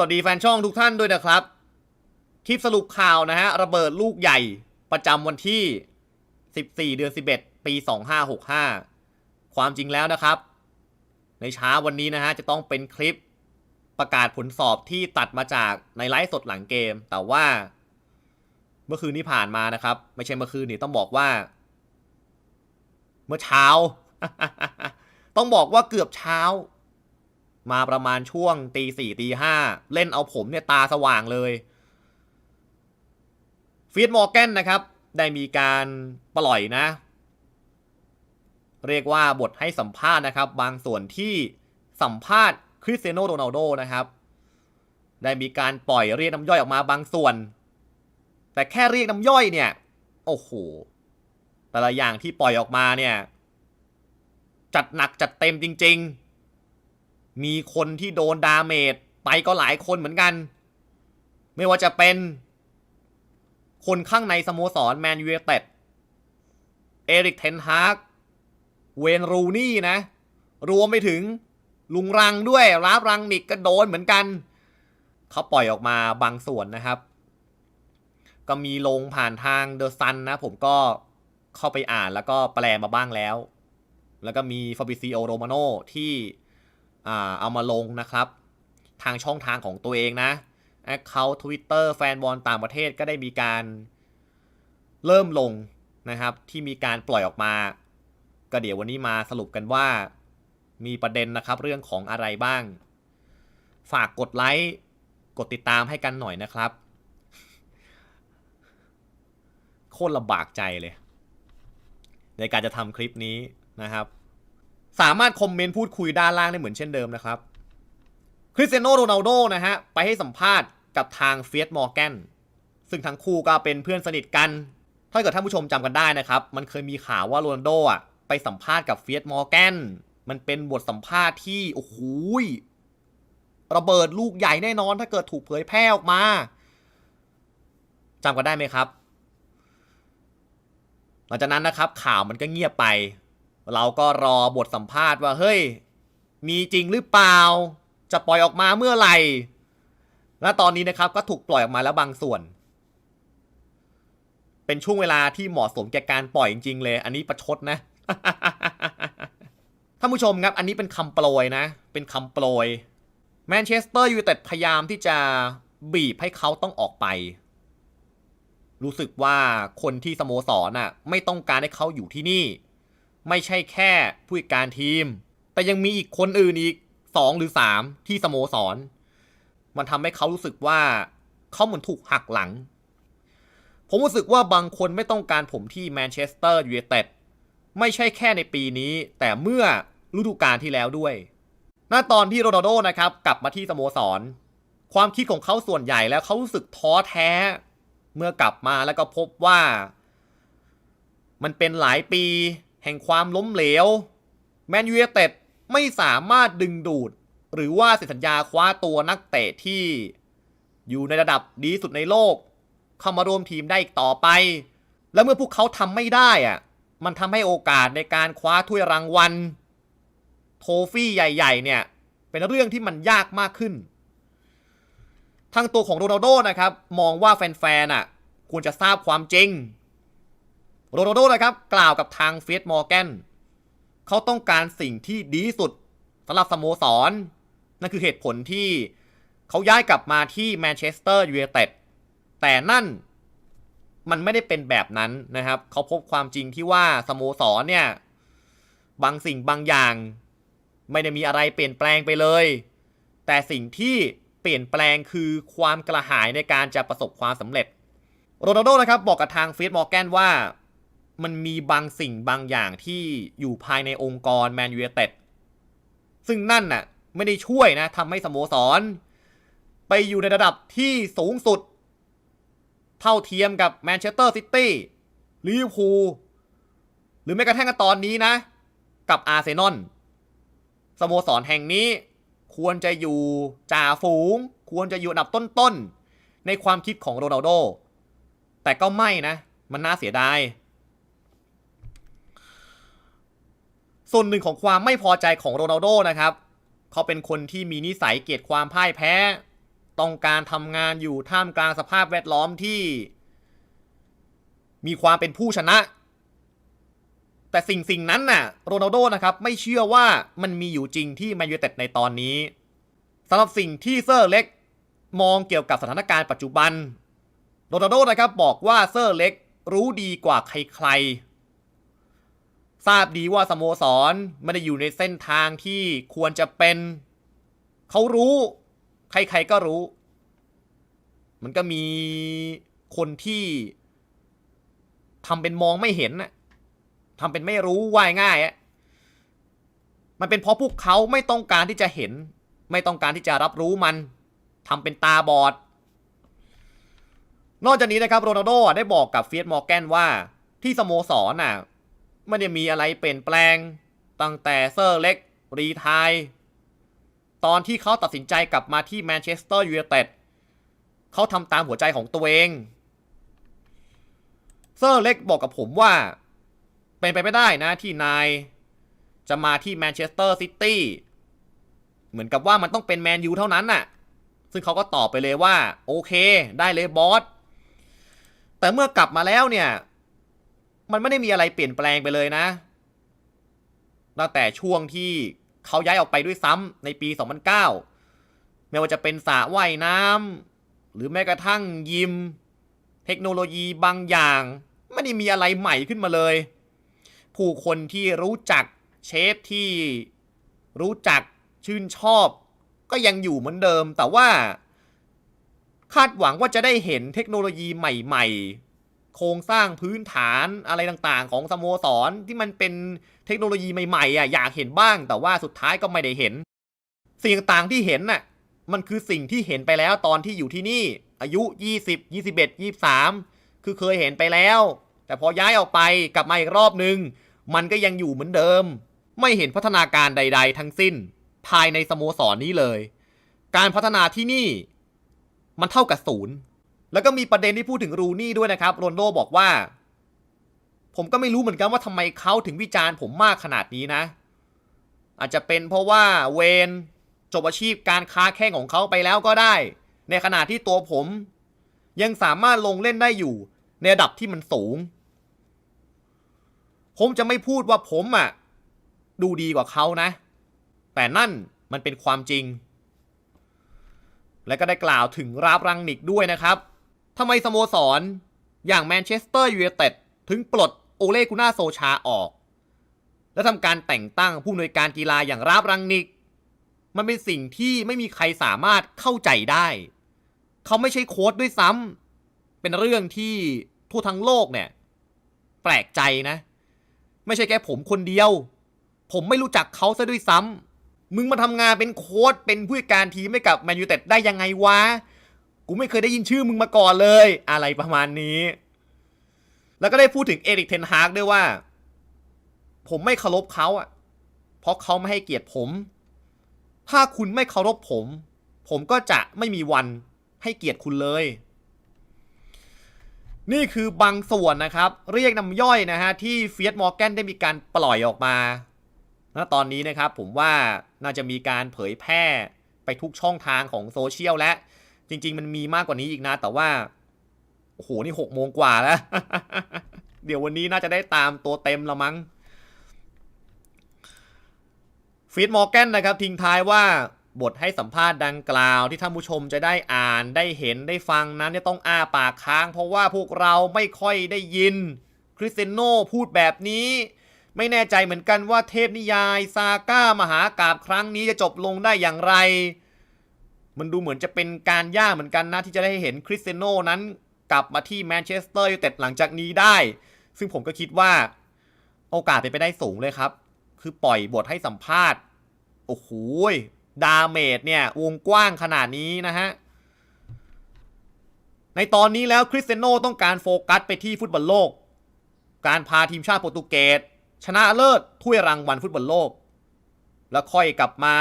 วัสดีแฟนช่องทุกท่านด้วยนะครับ คลิปสรุปข่าวนะฮะระเบิดลูกใหญ่ประจำวันที่ 14 เดือน 11 ปี 2565 ความจริงแล้วนะครับ ในเช้าวันนี้นะฮะจะต้องเป็นคลิปประกาศผลสอบที่ตัดมาจากในไลฟ์สดหลังเกม แต่ว่า เมื่อคืนที่ผ่านมานะครับ ไม่ใช่เมื่อคืนนี่ต้องบอกว่า เมื่อเช้า ต้องบอกว่าเกือบเช้า มาประมาณช่วงตีสี่ตีห้าเล่นเอาผมเนี่ยตาสว่างเลยฟีดมอร์แกนนะครับ ได้มีการปล่อยนะ เรียกว่าบทให้สัมภาษณ์นะครับ บางส่วนที่สัมภาษณ์คริสเตียโนโรนัลโดนะครับ ได้มีการปล่อยเรียกน้ำย่อยออกมาบางส่วน แต่แค่เรียกน้ำย่อยเนี่ย โอ้โห แต่ละอย่างที่ปล่อยออกมาเนี่ย จัดหนักจัดเต็มจริง ๆ มีคนที่โดนดาเมจไปก็หลายคนเหมือนกัน ไม่ว่าจะเป็น คนข้างในสโมสรแมนยู i เต็ด เอริกเทนฮากเวนรูนี่นะ รวมไปถึงลุงรังด้วยรับรังนิกก็โดนเหมือนกัน เขาปล่อยออกมาบางส่วนนะครับ ก็มีลงผ่านทางเดอะซันนะ ผมก็เข้าไปอ่านแล้วก็แปลมาบ้างแล้ว แล้วก็มีฟาบิซิโอโรมาโนที่ เอามาลงนะครับ ทางช่องทางของตัวเองนะแอคเคาท์ทวิตเตอร์แฟนบอลต่างประเทศก็ได้มีการเริ่มลงนะครับ ที่มีการปล่อยออกมา ก็เดี๋ยววันนี้มาสรุปกันว่ามีประเด็นนะครับเรื่องของอะไรบ้าง ฝากกดไลค์กดติดตามให้กันหน่อยนะครับ โคตรลำบากใจเลย ในการจะทำคลิปนี้นะครับ สามารถคอมเมนต์พูดคุยด้านล่างได้เหมือนเช่นเดิมนะครับ คริสเตียโนโรนัลโดนะฮะ ไปให้สัมภาษณ์กับทางเฟียสมอร์แกนซึ่งทั้งคู่ก็เป็นเพื่อนสนิทกัน ถ้าเกิดท่านผู้ชมจำกันได้นะครับ มันเคยมีข่าวว่าโรนัลโดอะไปสัมภาษณ์กับเฟียสมอร์แกนมันเป็นบทสัมภาษณ์ที่โอ้โหระเบิดลูกใหญ่แน่นอน ถ้าเกิดถูกเผยแพร่ออกมาจำกันได้ไหมครับ หลังจากนั้นนะครับข่าวมันก็เงียบไป เราก็รอบทสัมภาษณ์ว่าเฮ้ย มีจริงหรือเปล่า จะปล่อยออกมาเมื่อไหร่ และตอนนี้นะครับก็ถูกปล่อยออกมาแล้วบางส่วน เป็นช่วงเวลาที่เหมาะสมแก่การปล่อยจริงๆเลย อันนี้ประชดนะท่านผู้ชมครับ อันนี้เป็นคำโปรยนะ เป็นคำโปรยแมนเชสเตอร์ยูไนเต็ดพยายามที่จะบีบให้เขาต้องออกไป รู้สึกว่าคนที่สโมสรน่ะ ไม่ต้องการให้เขาอยู่ที่นี่ ไม่ใช่แค่ผู้จัดการทีม แต่ยังมีอีกคนอื่นอีกสองหรือสามที่สโมสร มันทำให้เขารู้สึกว่าเขาเหมือนถูกหักหลัง ผมรู้สึกว่าบางคนไม่ต้องการผมที่แมนเชสเตอร์ยูไนเต็ดไม่ใช่แค่ในปีนี้ แต่เมื่อฤดูกาลที่แล้วด้วยณตอนที่โรนัลโดนะครับ กลับมาที่สโมสร ความคิดของเขาส่วนใหญ่แล้วเขารู้สึกท้อแท้ เมื่อกลับมาแล้วก็พบว่า มันเป็นหลายปี แห่งความล้มเหลวแมนยูเต็ดไม่สามารถดึงดูด หรือว่าเซ็นสัญญาคว้าตัวนักเตะที่อยู่ในระดับดีสุดในโลก เข้ามาร่วมทีมได้อีกต่อไป และเมื่อพวกเขาทำไม่ได้อะมันทำให้โอกาสในการคว้าถ้วยรางวัล โทฟี่ใหญ่ๆ เนี่ย เป็นเรื่องที่มันยากมากขึ้น ทางตัวของโรนัลโดนะครับ มองว่าแฟนๆอะ ควรจะทราบความจริง โรนัลโดนะครับกล่าวกับทางเฟสมอร์แกนเขาต้องการสิ่งที่ดีสุดสำหรับสโมสร นั่นคือเหตุผลที่เขาย้ายกลับมาที่แมนเชสเตอร์ยูไนเต็ดแต่นั่นมันไม่ได้เป็นแบบนั้นนะครับ เขาพบความจริงที่ว่าสโมสรเนี่ย บางสิ่งบางอย่าง ไม่ได้มีอะไรเปลี่ยนแปลงไปเลย แต่สิ่งที่เปลี่ยนแปลงคือความกระหายในการจะประสบความสำเร็จโรนัลโดนะครับบอกกับทางเฟสมอร์แกนว่า มันมีบางสิ่งบางอย่างที่อยู่ภายในองค์กรแมนยูไนเต็ดซึ่งนั่นน่ะไม่ได้ช่วยนะทำให้สโมสร ไปอยู่ในระดับที่สูงสุด เท่าเทียมกับแมนเชสเตอร์ซิตี้ลิเวอร์พูลหรือแม้กระทั่งตอนนี้นะ กับอาร์เซนอลสโมสรแห่งนี้ควรจะอยู่จ่าฝูง ควรจะอยู่อันดับต้นๆ ในความคิดของโรนัลโด แต่ก็ไม่นะ มันน่าเสียดาย ส่วนหนึ่งของความไม่พอใจของโรนัลโดนะครับเขาเป็นคนที่มีนิสัยเกลียดความพ่ายแพ้ ต้องการทำงานอยู่ท่ามกลางสภาพแวดล้อมที่ มีความเป็นผู้ชนะ แต่สิ่งสิ่งนั้นน่ะโรนัลโดนะครับไม่เชื่อว่ามันมีอยู่จริงที่แมนยูเต็ดในตอนนี้สำหรับสิ่งที่เซอร์เล็กมองเกี่ยวกับสถานการณ์ปัจจุบันโรนัลโดนะครับบอกว่าเซอร์เล็กรู้ดีกว่าใครๆ ทราบดีว่าสโมสรไม่ได้อยู่ในเส้นทางที่ควรจะเป็น เขารู้ ใครๆก็รู้ มันก็มีคนที่ทำเป็นมองไม่เห็นน่ะทำเป็นไม่รู้ว่ายง่ายอะมันเป็นเพราะพวกเขาไม่ต้องการที่จะเห็น ไม่ต้องการที่จะรับรู้มันทำเป็นตาบอด นอกจากนี้นะครับโรนัลโดได้บอกกับเฟียสมอร์แกนว่าที่สโมสรน่ะ ไม่ได้มีอะไรเปลี่ยนแปลง ตั้งแต่เซอร์เล็ก รีไทายตอนที่เขาตัดสินใจกลับมาที่แมนเชสเตอร์ยูไนเต็ดเขาทำตามหัวใจของตัวเอง เซอร์เล็กบอกกับผมว่า เป็นไปไม่ได้นะที่นาย จะมาที่แมนเชสเตอร์ซิตี้เหมือนกับว่ามันต้องเป็นแมนยูเท่านั้นน่ะ ซึ่งเขาก็ตอบไปเลยว่า โอเค ได้เลยบอส แต่เมื่อกลับมาแล้วเนี่ย มันไม่ได้มีอะไรเปลี่ยนแปลงไปเลยนะตั้งแต่ช่วงที่เขาย้ายออกไปด้วยซ้ำในปี 2009 ไม่ว่าจะเป็นสระว่ายน้ำหรือแม้กระทั่งยิม เทคโนโลยีบางอย่างไม่ได้มีอะไรใหม่ขึ้นมาเลย ผู้คนที่รู้จักเชฟที่รู้จักชื่นชอบก็ยังอยู่เหมือนเดิม แต่ว่า คาดหวังว่าจะได้เห็นเทคโนโลยีใหม่ ๆ โครงสร้างพื้นฐานอะไรต่างๆ ของสโมสรที่มันเป็นเทคโนโลยีใหม่ๆอะอยากเห็นบ้าง แต่ว่าสุดท้ายก็ไม่ได้เห็น สิ่งต่างๆที่เห็นน่ะมันคือสิ่งที่เห็นไปแล้วตอนที่อยู่ที่นี่ อายุ 20 21 23 คือเคยเห็นไปแล้ว แต่พอย้ายออกไปกลับมาอีกรอบนึง มันก็ยังอยู่เหมือนเดิม ไม่เห็นพัฒนาการใด ๆ ทั้งสิ้น ภายในสโมสรนนี้เลย การพัฒนาที่นี่ มันเท่ากับศูนย์ แล้วก็มีประเด็นที่พูดถึงรูนี่ด้วยนะครับโรนโดบอกว่า ผมก็ไม่รู้เหมือนกันว่าทำไมเขาถึงวิจารณ์ผมมากขนาดนี้นะ อาจจะเป็นเพราะว่าเวนจบอาชีพการค้าแข่งของเขาไปแล้วก็ได้ ในขณะที่ตัวผม ยังสามารถลงเล่นได้อยู่ ในระดับที่มันสูง ผมจะไม่พูดว่าผมอะ ดูดีกว่าเขานะ แต่นั่นมันเป็นความจริง และก็ได้กล่าวถึงราบรังนิกด้วยนะครับ ทำไมสโมสร อย่างแมนเชสเตอร์ยูไนเต็ดถึงปลดโอเลกุน่าโซชาออก และทำการแต่งตั้งผู้อำนวยการกีฬาอย่างราบรังนิก มันเป็นสิ่งที่ไม่มีใครสามารถเข้าใจได้ เขาไม่ใช่โค้ดด้วยซ้ำเป็นเรื่องที่ทั่วทั้งโลกเนี่ย แปลกใจนะ ไม่ใช่แค่ผมคนเดียว ผมไม่รู้จักเขาซะด้วยซ้ำมึงมาทำงานเป็นโค้ดเป็นผู้จัดการทีมให้กับแมนยูเต็ดได้ยังไงวะ กูไม่เคยได้ยินชื่อมึงมาก่อนเลย อะไรประมาณนี้ แล้วก็ได้พูดถึงเอริกเทนฮากด้วยว่า ผมไม่เคารพเขาอะ เพราะเขาไม่ให้เกียรติผม ถ้าคุณไม่เคารพผม ผมก็จะไม่มีวันให้เกียรติคุณเลย นี่คือบางส่วนนะครับ เรียกน้ำย่อยนะฮะ ที่เฟียสมอร์แกนได้มีการปล่อยออกมาณตอนนี้นะครับผมว่าน่าจะมีการเผยแพร่ไปทุกช่องทางของโซเชียลและ จริง ๆ มันมีมากกว่านี้อีกนะ แต่ว่า โอ้โห นี่หกโมงกว่าแล้ว เดี๋ยววันนี้น่าจะได้ตามตัวเต็มละมั้ง ฟีดมอร์แกนนะครับ ทิ้งท้ายว่าบทให้สัมภาษณ์ดังกล่าวที่ท่านผู้ชมจะได้อ่านได้เห็นได้ฟังนั้นเนี่ยต้องอ้าปากค้าง เพราะว่าพวกเราไม่ค่อยได้ยิน คริสเซโนพูดแบบนี้ ไม่แน่ใจเหมือนกันว่าเทพนิยาย ซาก้ามหากาบครั้งนี้จะจบลงได้อย่างไร มันดูเหมือนจะเป็นการยากเหมือนกันนะ ที่จะได้เห็นคริสเซยโนนั้นกลับมาที่แมนเชสเตอร์ยูไนเต็ดหลังจากนี้ได้ ซึ่งผมก็คิดว่าโอกาสเป็นไปได้สูงเลยครับ คือปล่อยบทให้สัมภาษณ์ โอ้โหดาเมจเนี่ย วงกว้างขนาดนี้นะฮะ ในตอนนี้แล้วคริสเซยโนต้องการโฟกัสไปที่ฟุตบอลโลก การพาทีมชาติโปรตุเกสชนะเลิศถ้วยรางวัลฟุตบอลโลก แล้วค่อยกลับมา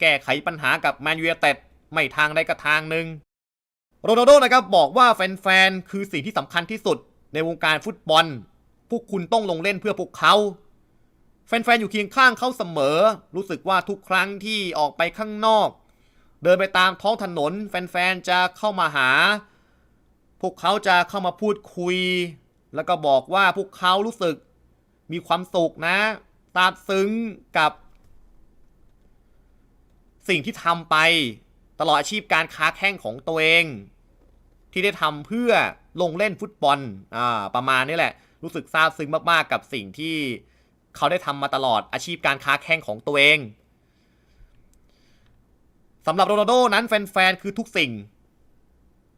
แก้ไขปัญหากับแมนยูไนเต็ด ไม่ทางใดก็ทางหนึ่งโรนัลโดนะครับบอกว่าแฟนๆ คือสิ่งที่สำคัญที่สุดในวงการฟุตบอล พวกคุณต้องลงเล่นเพื่อพวกเขา แฟนๆ อยู่เคียงข้างเขาเสมอ รู้สึกว่าทุกครั้งที่ออกไปข้างนอก เดินไปตามท้องถนน แฟนๆ จะเข้ามาหา พวกเขาจะเข้ามาพูดคุย แล้วก็บอกว่าพวกเขารู้สึกมีความสุขนะซาบซึ้งกับ สิ่งที่ทำไป ตลอดอาชีพการค้าแข่งของตัวเอง ที่ได้ทำเพื่อลงเล่นฟุตบอลอ่าประมาณนี้แหละ รู้สึกซาบซึ้งมากๆกับสิ่งที่เขาได้ทำมาตลอดอาชีพการค้าแข่งของตัวเองสำหรับโรนัลโดนั้นแฟนๆคือทุกสิ่ง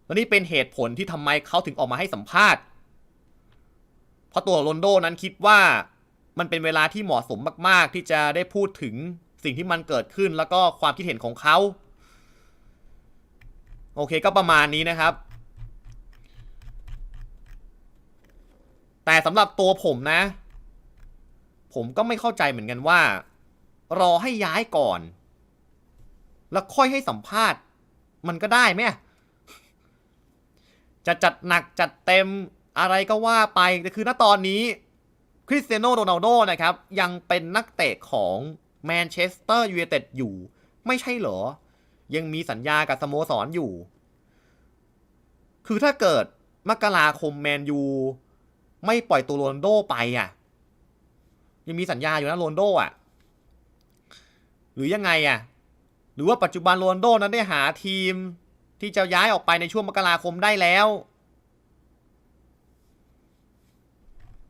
และนี่เป็นเหตุผลที่ทำไมเขาถึงออกมาให้สัมภาษณ์ เพราะตัวโรนลโดนั้นคิดว่ามันเป็นเวลาที่เหมาะสมมาก ๆ ที่จะได้พูดถึงสิ่งที่มันเกิดขึ้นแล้วก็ความคิดเห็นของเขา โอเคก็ประมาณนี้นะครับ แต่สำหรับตัวผมนะ ผมก็ไม่เข้าใจเหมือนกันว่า รอให้ย้ายก่อน แล้วค่อยให้สัมภาษณ์ มันก็ได้ไหมจะจัดหนักจัดเต็มอะไรก็ว่าไปแต่คือณตอนนี้คริสเตียโนโรนัลโดนะครับ ยังเป็นนักเตะของแมนเชสเตอร์ยูไนเต็ดอยู่ ไม่ใช่เหรอ ยังมีสัญญากับสโมสรออยู่ คือถ้าเกิดมกราคมแมนยูไม่ปล่อยตัวโรนโดไปอะ ยังมีสัญญาอยู่นะโรนโดอะ หรือยังไงอะ หรือว่าปัจจุบันโรนโดนั้นได้หาทีมที่จะย้ายออกไปในช่วงมกราคมได้แล้ว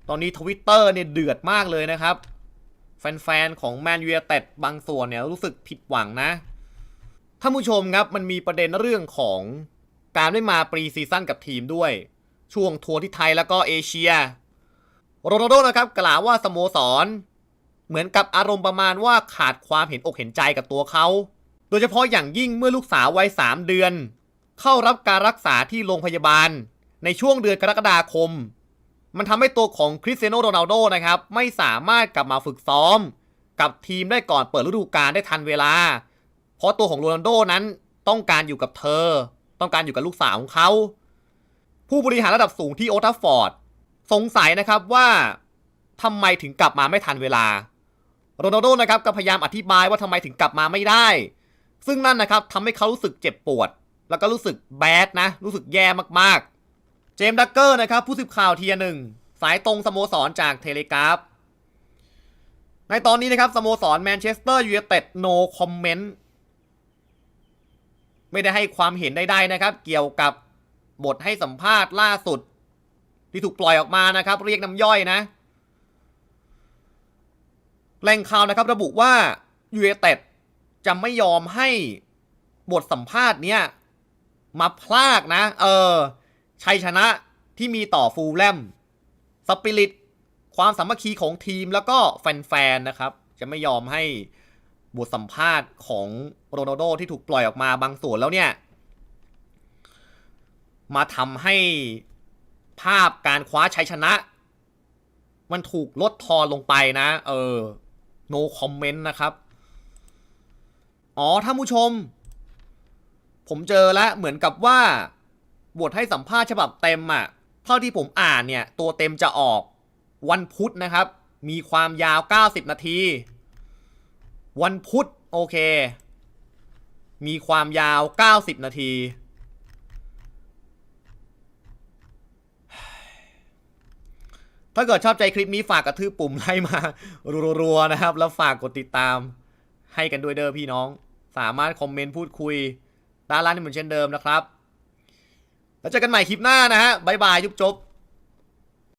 ตอนนี้ทวิตเตอร์เนี่ยเดือดมากเลยนะครับ แฟนๆ ของแมนยูเต็ดบางส่วนเนี่ยรู้สึกผิดหวังนะ ท่านผู้ชมครับมันมีประเด็นเรื่องของการไม่มาปรีซีซั่นกับทีมด้วย ช่วงทัวร์ที่ไทยแล้วก็เอเชียโรนัลโดนะครับกล่าวว่าสโมสร เหมือนกับอารมณ์ประมาณว่าขาดความเห็นอกเห็นใจกับตัวเขา โดยเฉพาะอย่างยิ่งเมื่อลูกสาววัย 3 เดือน เข้ารับการรักษาที่โรงพยาบาล ในช่วงเดือนกรกฎาคม มันทำให้ตัวของคริสเตียโนโรนัลโดนะครับไม่สามารถกลับมาฝึกซ้อม กับทีมได้ก่อนเปิดฤดูกาลได้ทันเวลา เพราะตัวของโรนัลโดนั้นต้องการอยู่กับเธอ ต้องการอยู่กับลูกสาวของเขา ผู้บริหารระดับสูงที่โอทัฟฟอร์ดสงสัยนะครับว่าทำไมถึงกลับมาไม่ทันเวลา โรนัลโดนะครับก็พยายามอธิบายว่าทำไมถึงกลับมาไม่ได้ ซึ่งนั่นนะครับทำให้เขารู้สึกเจ็บปวด แล้วก็รู้สึกแบดนะ รู้สึกแย่มากๆ เจมส์ดักเกอร์นะครับผู้สืบข่าวเทียหนึ่งสายตรงสโมสรจากเทเลกราฟในตอนนี้นะครับสโมสรแมนเชสเตอร์ยูไนเต็ดโนคอมเมนต์ ไม่ได้ให้ความเห็นใดๆนะครับ เกี่ยวกับบทให้สัมภาษณ์ล่าสุด ที่ถูกปล่อยออกมานะครับ เรียกน้ำย่อยนะแหล่งข่าวนะครับระบุว่ายูไนเต็ดจะไม่ยอมให้บทสัมภาษณ์เนี้ยมาพลากนะ เออ ชัยชนะที่มีต่อฟูลแลมสปิริต ความสามัคคีของทีมแล้วก็แฟนๆนะครับ จะไม่ยอมให้ บทสัมภาษณ์ของโรนัลโดที่ถูกปล่อยออกมาบางส่วนแล้วเนี่ย มาทำให้ภาพการคว้าชัยชนะ มันถูกลดทอนลงไปนะ เออ no comment นะครับ อ๋อท่านผู้ชม ผมเจอแล้วเหมือนกับว่าบทให้สัมภาษณ์ฉบับเต็มอะ่ะ เท่าที่ผมอ่านเนี่ย ตัวเต็มจะออกวันพุธนะครับ มีความยาว 90 นาที วันพุธโอเค มีความยาว 90 นาที ถ้าเกิดชอบใจคลิปนี้ฝากกระทืบปุ่มไลค์มา รัวๆนะครับ แล้วฝากกดติดตามให้กันด้วยเด้อพี่น้อง สามารถคอมเมนต์พูดคุยด้านล่างนี่เหมือนเช่นเดิมนะครับ แล้วเจอกันใหม่คลิปหน้านะฮะบ๊ายบายยุบจบ